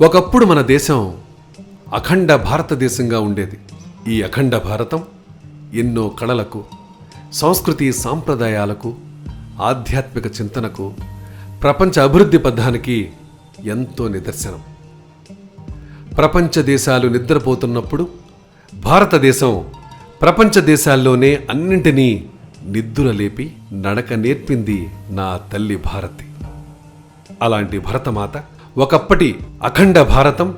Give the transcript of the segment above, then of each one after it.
ఒకప్పుడు మన దేశం అఖండ భారతదేశంగా ఉండేది. ఈ అఖండ భారతం ఎన్నో కళలకు సంస్కృతి సాంప్రదాయాలకు ఆధ్యాత్మిక చింతనకు ప్రపంచ అభివృద్ధి పథానికి ఎంతో నిదర్శనం. ప్రపంచ దేశాలు నిద్రపోతున్నప్పుడు భారతదేశం ప్రపంచ దేశాల్లోనే అన్నింటినీ నిద్దుర లేపి నడక నేర్పింది నా తల్లి భారతి. అలాంటి భరతమాత ఒకప్పటి అఖండ భారతం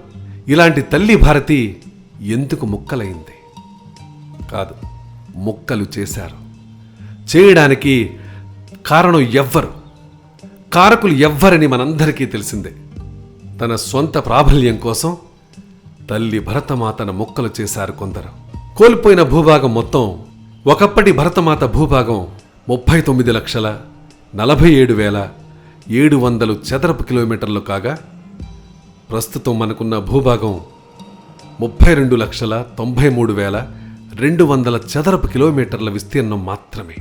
ఇలాంటి తల్లి భారతి ఎందుకు ముక్కలైంది? కాదు ముక్కలు చేశారు. చేయడానికి కారణం ఎవ్వరు? కారకులు ఎవ్వరని మనందరికీ తెలిసిందే. తన సొంత ప్రాబల్యం కోసం తల్లి భరతమాతను ముక్కలు చేశారు కొందరు. కోల్పోయిన భూభాగం మొత్తం ఒకప్పటి భరతమాత భూభాగం ముప్పై తొమ్మిది లక్షల నలభై ఏడు వేల ఏడు వందలు చదరపు కిలోమీటర్లు కాగా ప్రస్తుతం మనకున్న భూభాగం ముప్పై రెండు లక్షల తొంభై మూడు వేల రెండు వందల చదరపు కిలోమీటర్ల విస్తీర్ణం మాత్రమే.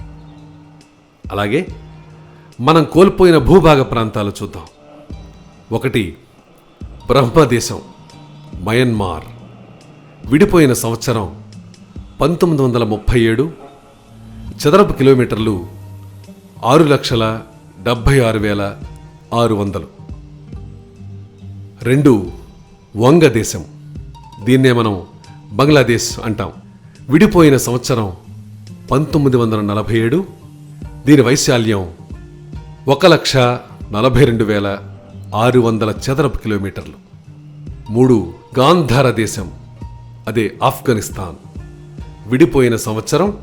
అలాగే మనం కోల్పోయిన భూభాగ ప్రాంతాలు చూద్దాం. ఒకటి బ్రహ్మదేశం మయన్మార్. విడిపోయిన సంవత్సరం పంతొమ్మిది వందల ముప్పై ఏడు చదరపు కిలోమీటర్లు ఆరు లక్షల డెబ్భై ఆరు వేల ఆరు వందలు. రెండు వంగ దేశం. దీన్నే మనం బంగ్లాదేశ్ అంటాం. విడిపోయిన సంవత్సరం పంతొమ్మిది వందల నలభై ఏడు. దీని వైశాల్యం ఒక లక్ష నలభై రెండు వేల ఆరు వందల చదరపు కిలోమీటర్లు. మూడు గాంధార దేశం. అదే ఆఫ్ఘనిస్తాన్. విడిపోయిన సంవత్సరం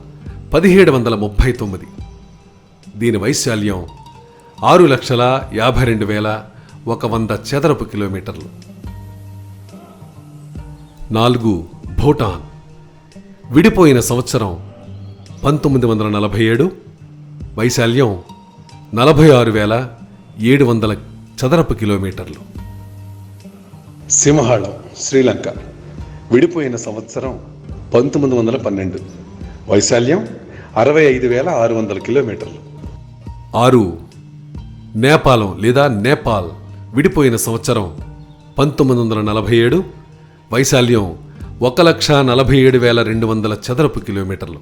పదిహేడు వందల ముప్పై తొమ్మిది. దీని వైశాల్యం ఆరు లక్షల యాభై రెండు వేల ఒక వంద చదరపు కిలోమీటర్లు. నాలుగు భూటాన్. విడిపోయిన సంవత్సరం పంతొమ్మిది వందల నలభై ఏడు. వైశాల్యం నలభై ఆరు వేల ఏడు వందల చదరపు కిలోమీటర్లు. సింహాళం శ్రీలంక. విడిపోయిన సంవత్సరం పంతొమ్మిది వందల పన్నెండు. వైశాల్యం అరవై ఐదు వేల ఆరు వందల కిలోమీటర్లు. ఆరు నేపాలం లేదా నేపాల్ విడిపోయిన సంవత్సరం పంతొమ్మిది వందల నలభై ఏడు వైశాల్యం ఒక లక్ష నలభై ఏడు వేల రెండు వందల చదరపు కిలోమీటర్లు.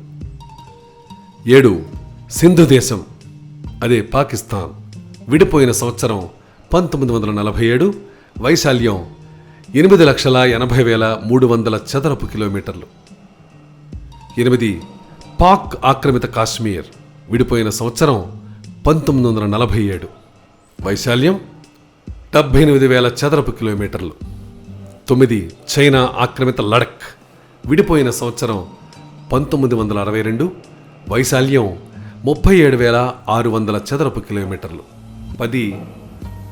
ఏడు సింధు దేశం. అదే పాకిస్తాన్. విడిపోయిన సంవత్సరం పంతొమ్మిది వందల నలభై ఏడు వైశాల్యం ఎనిమిది లక్షల ఎనభై వేల మూడు వందల చదరపు కిలోమీటర్లు. ఎనిమిది పాక్ ఆక్రమిత కాశ్మీర్. విడిపోయిన సంవత్సరం పంతొమ్మిది వందల నలభై ఏడు. వైశాల్యం డెబ్బై ఎనిమిది వేల చదరపు కిలోమీటర్లు. తొమ్మిది చైనా ఆక్రమిత లడక్ విడిపోయిన సంవత్సరం పంతొమ్మిది వందల అరవై రెండు వైశాల్యం ముప్పై ఏడు వేల ఆరు వందల చదరపు కిలోమీటర్లు. పది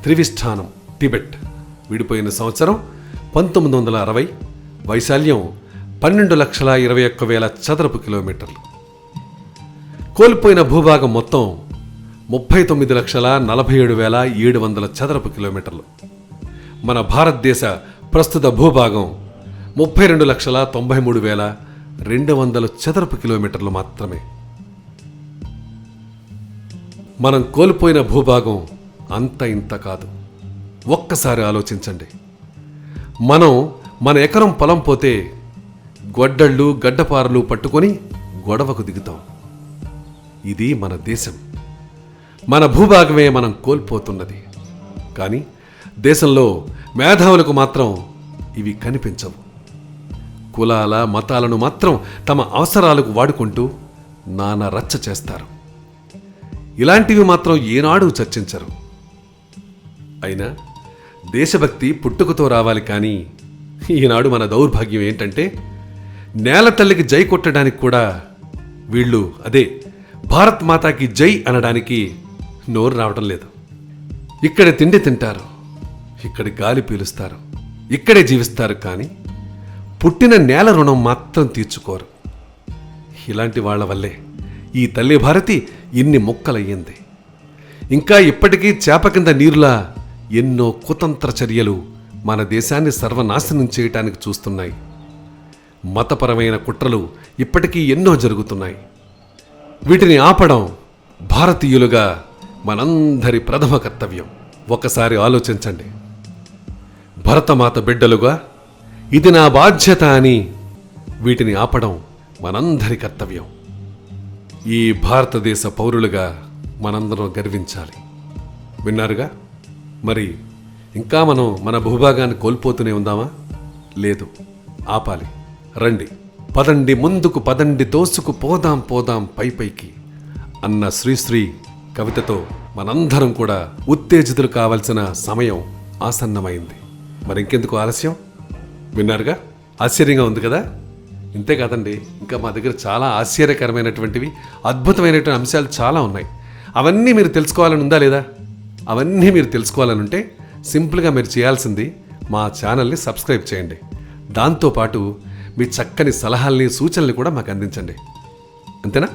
త్రివిష్ఠానం టిబెట్ విడిపోయిన సంవత్సరం పంతొమ్మిది వందల అరవై వైశాల్యం పన్నెండు లక్షల ఇరవై ఒక్క వేల చదరపు కిలోమీటర్లు. కోల్పోయిన భూభాగం మొత్తం ముప్పై తొమ్మిది లక్షల నలభై ఏడు వేల ఏడు వందల చదరపు కిలోమీటర్లు. మన భారతదేశ ప్రస్తుత భూభాగం ముప్పై రెండు లక్షల తొంభై మూడు వేల రెండు వందల చదరపు కిలోమీటర్లు మాత్రమే. మనం కోల్పోయిన భూభాగం అంత ఇంత కాదు. ఒక్కసారి ఆలోచించండి. మనం మన ఎకరం పొలం పోతే గొడ్డళ్ళు గడ్డపారలు పట్టుకొని గొడవకు దిగుతాం. ఇది మన దేశం. మన భూభాగమే మనం కోల్పోతున్నది. కానీ దేశంలో మేధావులకు మాత్రం ఇవి కనిపించవు. కులాల మతాలను మాత్రం తమ అవసరాలకు వాడుకుంటూ నానా రచ్చ చేస్తారు. ఇలాంటివి మాత్రం ఏనాడు చర్చించరు. అయినా దేశభక్తి పుట్టుకతో రావాలి కానీ ఈనాడు మన దౌర్భాగ్యం ఏంటంటే నేల తల్లికి జై కొట్టడానికి కూడా వీళ్ళు అదే భారత్ మాతాకి జై అనడానికి నోరు రావటం లేదు. ఇక్కడ తిండి తింటారు ఇక్కడ గాలి పీలుస్తారు ఇక్కడే జీవిస్తారు కానీ పుట్టిన నేల రుణం మాత్రం తీర్చుకోరు. ఇలాంటి వాళ్ళ వల్లే ఈ తల్లి భారతి ఇన్ని ముక్కలయ్యింది. ఇంకా ఇప్పటికీ చేప కింద నీరులా ఎన్నో కుతంత్ర చర్యలు మన దేశాన్ని సర్వనాశనం చేయటానికి చూస్తున్నాయి. మతపరమైన కుట్రలు ఇప్పటికీ ఎన్నో జరుగుతున్నాయి. వీటిని ఆపడం భారతీయులుగా మనందరి ప్రథమ కర్తవ్యం. ఒకసారి ఆలోచించండి. భరతమాత బిడ్డలుగా ఇది నా బాధ్యత అని వీటిని ఆపడం మనందరి కర్తవ్యం. ఈ భారతదేశ పౌరులుగా మనందరం గర్వించాలి. విన్నారుగా? మరి ఇంకా మనం మన భూభాగాన్ని కోల్పోతూనే ఉందామా? లేదు. ఆపాలి. రండి. పదండి ముందుకు పదండి దోసుకు పోదాం పోదాం పై పైకి అన్న శ్రీశ్రీ కవితతో మనందరం కూడా ఉత్తేజితులు కావలసిన సమయం ఆసన్నమైంది. మరి ఇంకెందుకు ఆలస్యం? విన్నారుగా? ఆశ్చర్యంగా ఉంది కదా? ఇంతే కాదండి ఇంకా మా దగ్గర చాలా ఆశ్చర్యకరమైనటువంటివి అద్భుతమైనటువంటి అంశాలు చాలా ఉన్నాయి. అవన్నీ మీరు తెలుసుకోవాలని ఉందా లేదా? అవన్నీ మీరు తెలుసుకోవాలని ఉంటే సింపుల్గా మీరు చేయాల్సింది మా ఛానల్ని సబ్స్క్రైబ్ చేయండి. దాంతోపాటు మీ చక్కని సలహాల్ని సూచనల్ని కూడా మాకు అందించండి. అంతేనా?